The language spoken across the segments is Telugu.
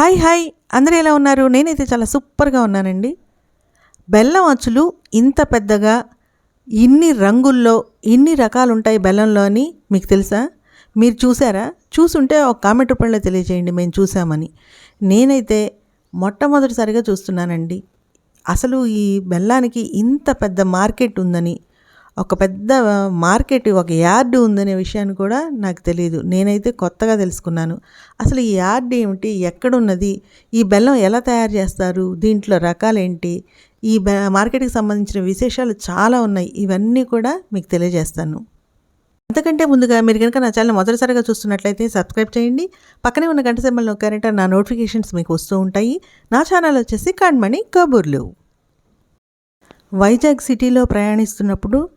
Hi hi. అందరూ ఎలా ఉన్నారు? నేనైతే చాలా సూపర్గా ఉన్నానండి. బెల్లం అచ్చులు ఇంత పెద్దగా ఇన్ని రంగుల్లో ఇన్ని రకాలు ఉంటాయి బెల్లంలో అని మీకు తెలుసా? మీరు చూసారా? చూసుంటే ఒక కామెంట్ రూపంలో తెలియజేయండి మేము చూసామని. నేనైతే మొట్టమొదటిసారిగా చూస్తున్నానండి. అసలు ఈ బెల్లానికి ఇంత పెద్ద మార్కెట్ ఉందని ఒక పెద్ద మార్కెట్ ఒక యార్డ్ ఉందనే విషయాన్ని కూడా నాకు తెలియదు నేనైతే కొత్తగా తెలుసుకున్నాను. అసలు ఈ యార్డ్ ఏమిటి? ఎక్కడున్నది? ఈ బెల్లం ఎలా తయారు చేస్తారు? దీంట్లో రకాలేంటి? ఈ బె మార్కెట్కి సంబంధించిన విశేషాలు చాలా ఉన్నాయి. ఇవన్నీ కూడా మీకు తెలియజేస్తాను. అంతకంటే ముందుగా మీరు కనుక నా ఛానల్ మొదటిసారిగా చూస్తున్నట్లయితే సబ్స్క్రైబ్ చేయండి. పక్కనే ఉన్న గంట సెంబల్ నొక్కారంటే నా నోటిఫికేషన్స్ మీకు వస్తూ ఉంటాయి. నా ఛానల్ వచ్చేసి కాణ్మణి కబూర్లు. వైజాగ్ సిటీలో ప్రయాణిస్తున్నప్పుడు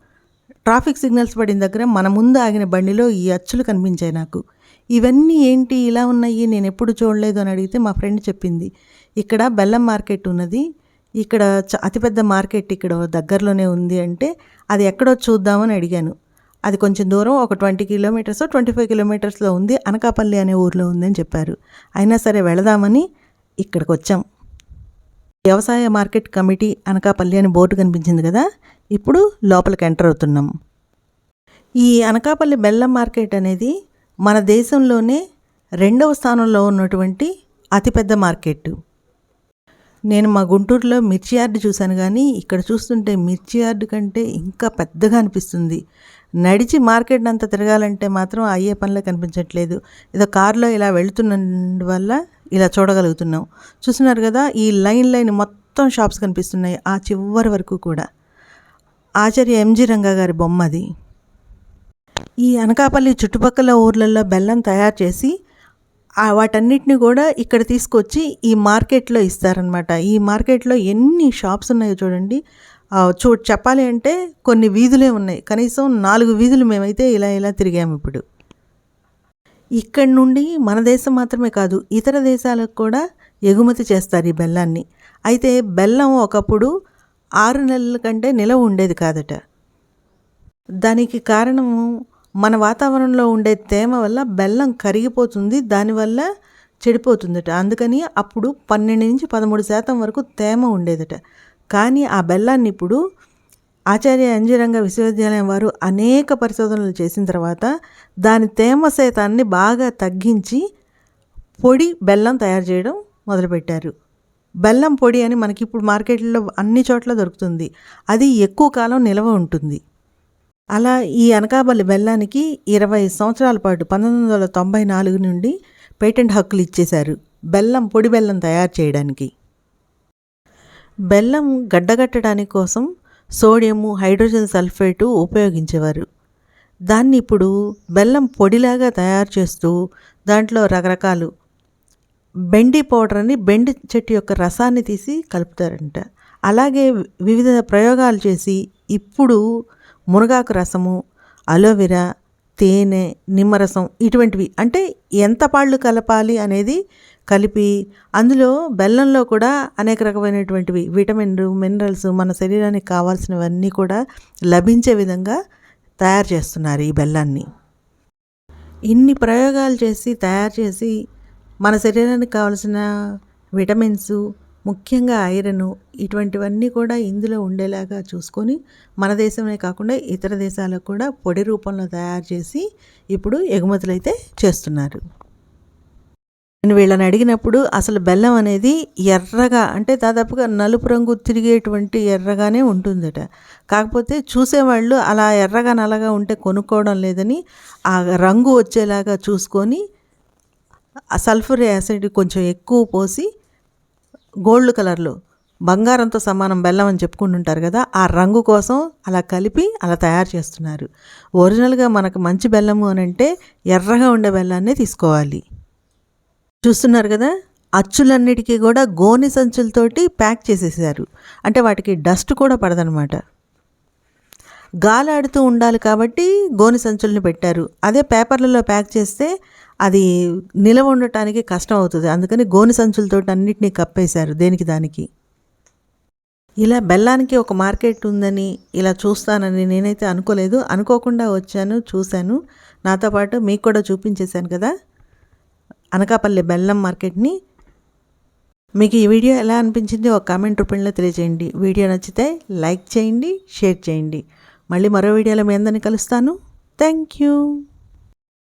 ట్రాఫిక్ సిగ్నల్స్ పడిన దగ్గర మన ముందు ఆగిన బండిలో ఈ అచ్చులు కనిపించాయి నాకు. ఇవన్నీ ఏంటి? ఇలా ఉన్నాయి. నేను ఎప్పుడు చూడలేదు అని అడిగితే మా ఫ్రెండ్ చెప్పింది. ఇక్కడ బెల్లం మార్కెట్ ఉన్నది. ఇక్కడ అతిపెద్ద మార్కెట్ ఇక్కడ దగ్గరలోనే ఉంది అంటే అది ఎక్కడో చూద్దామని అడిగాను. అది కొంచెం దూరం ఒక ట్వంటీ కిలోమీటర్స్ ట్వంటీ ఫైవ్ కిలోమీటర్స్లో ఉంది. అనకాపల్లి అనే ఊర్లో ఉందని చెప్పారు. అయినా సరే వెళదామని ఇక్కడికి వచ్చాం వ్యవసాయ మార్కెట్ కమిటీ అనకాపల్లి అని బోర్డు కనిపించింది కదా? ఇప్పుడు లోపలికి ఎంటర్ అవుతున్నాం. ఈ అనకాపల్లి బెల్లం మార్కెట్ అనేది మన దేశంలోనే రెండవ స్థానంలో ఉన్నటువంటి అతిపెద్ద మార్కెట్. నేను మా గుంటూరులో మిర్చి యార్డ్ చూశాను కానీ ఇక్కడ చూస్తుంటే మిర్చి యార్డ్ కంటే ఇంకా పెద్దగా అనిపిస్తుంది. నడిచి మార్కెట్ అంతా తిరగాలంటే మాత్రం అయ్యే పనిలో కనిపించట్లేదు. ఏదో కారులో ఇలా వెళుతున్నందువల్ల వల్ల ఇలా చూడగలుగుతున్నాం. చూస్తున్నారు కదా ఈ లైన్ లైన్ మొత్తం షాప్స్ కనిపిస్తున్నాయి ఆ చివరి వరకు కూడా. ఆచార్య ఎంజి రంగా గారి బొమ్మ అది ఈ అనకాపల్లి చుట్టుపక్కల ఊర్లలో బెల్లం తయారు చేసి వాటన్నిటిని కూడా ఇక్కడ తీసుకొచ్చి ఈ మార్కెట్లో ఇస్తారనమాట ఈ మార్కెట్లో ఎన్ని షాప్స్ ఉన్నాయో చూడండి. చూ చెప్పాలి అంటే కొన్ని వీధులే ఉన్నాయి. కనీసం నాలుగు వీధులు మేమైతే ఇలా ఇలా తిరిగాము ఇప్పుడు. ఇక్కడి నుండి మన దేశం మాత్రమే కాదు ఇతర దేశాలకు కూడా ఎగుమతి చేస్తారు ఈ బెల్లాన్ని. అయితే బెల్లం ఒకప్పుడు ఆరు నెలల కంటే నిలవ ఉండేది కాదట. దానికి కారణము మన వాతావరణంలో ఉండే తేమ వల్ల బెల్లం కరిగిపోతుంది దానివల్ల చెడిపోతుందట. అందుకని అప్పుడు పన్నెండు నుంచి పదమూడు శాతం వరకు తేమ ఉండేదట. కానీ ఆ బెల్లాన్ని ఇప్పుడు ఆచార్య అంజరంగ విశ్వవిద్యాలయం వారు అనేక పరిశోధనలు చేసిన తర్వాత దాని తేమ శాతాన్ని బాగా తగ్గించి పొడి బెల్లం తయారు చేయడం మొదలుపెట్టారు. బెల్లం పొడి అని మనకి ఇప్పుడు మార్కెట్లో అన్ని చోట్ల దొరుకుతుంది. అది ఎక్కువ కాలం నిల్వ ఉంటుంది. అలా ఈ అనకాపల్లి బెల్లానికి ఇరవై సంవత్సరాల పాటు పంతొమ్మిది వందల తొంభై నాలుగు నుండి పేటెంట్ హక్కులు ఇచ్చేశారు బెల్లం పొడి బెల్లం తయారు చేయడానికి. బెల్లం గడ్డగట్టడానికి కోసం సోడియము హైడ్రోజన్ సల్ఫేటు ఉపయోగించేవారు. దాన్ని ఇప్పుడు బెల్లం పొడిలాగా తయారు చేస్తూ దాంట్లో రకరకాలు బెండి పౌడర్ అని బెండి చెట్టు యొక్క రసాన్ని తీసి కలుపుతారంట. అలాగే వివిధ ప్రయోగాలు చేసి ఇప్పుడు మునగాకు రసము అలోవెరా తేనె నిమ్మరసం ఇటువంటివి అంటే ఎంత పాళ్ళు కలపాలి అనేది కలిపి అందులో బెల్లంలో కూడా అనేక రకమైనటువంటివి విటమిన్లు మినరల్స్ మన శరీరానికి కావాల్సినవన్నీ కూడా లభించే విధంగా తయారు చేస్తున్నారు ఈ బెల్లాన్ని. ఇన్ని ప్రయోగాలు చేసి తయారు చేసి మన శరీరానికి కావలసిన విటమిన్స్ ముఖ్యంగా ఐరన్ ఇటువంటివన్నీ కూడా ఇందులో ఉండేలాగా చూసుకొని మన దేశమే కాకుండా ఇతర దేశాలకు కూడా పొడి రూపంలో తయారు చేసి ఇప్పుడు ఎగుమతులు అయితే చేస్తున్నారు. నేను వీళ్ళని అడిగినప్పుడు అసలు బెల్లం అనేది ఎర్రగా అంటే దాదాపుగా నలుపు రంగు తిరిగేటువంటి ఎర్రగానే ఉంటుందట. కాకపోతే చూసేవాళ్ళు అలా ఎర్రగా నల్లగా ఉంటే కొనుక్కోవడం లేదని ఆ రంగు వచ్చేలాగా చూసుకొని సల్ఫర్ యాసిడ్ కొంచెం ఎక్కువ పోసి గోల్డ్ కలర్లో బంగారంతో సమానం బెల్లం అని చెప్పుకుంటుంటారు కదా ఆ రంగు కోసం అలా కలిపి అలా తయారు చేస్తున్నారు. ఒరిజినల్గా మనకు మంచి బెల్లము అని అంటే ఎర్రగా ఉండే బెల్లాన్నే తీసుకోవాలి. చూస్తున్నారు కదా? అచ్చులన్నిటికీ కూడా గోని సంచులతోటి ప్యాక్ చేసేసారు. అంటే వాటికి డస్ట్ కూడా పడదనమాట. గాలాడుతూ ఉండాలి కాబట్టి గోని సంచుల్ని పెట్టారు. అదే పేపర్లలో ప్యాక్ చేస్తే అది నిలవ ఉండటానికి కష్టం అవుతుంది. అందుకని గోని సంచులతో అన్నిటినీ కప్పేశారు దేనికి దానికి. ఇలా బెల్లానికి ఒక మార్కెట్ ఉందని ఇలా చూస్తానని నేనైతే అనుకోలేదు. అనుకోకుండా వచ్చాను చూశాను. నాతో పాటు మీకు కూడా చూపించేశాను కదా? అనకాపల్లి బెల్లం మార్కెట్ని మీకు ఈ వీడియో ఎలా అనిపించింది ఒక కామెంట్ రూపంలో తెలియజేయండి. వీడియో నచ్చితే లైక్ చేయండి షేర్ చేయండి. మళ్ళీ మరో వీడియోలో మీ అందరిని కలుస్తాను. Thank you.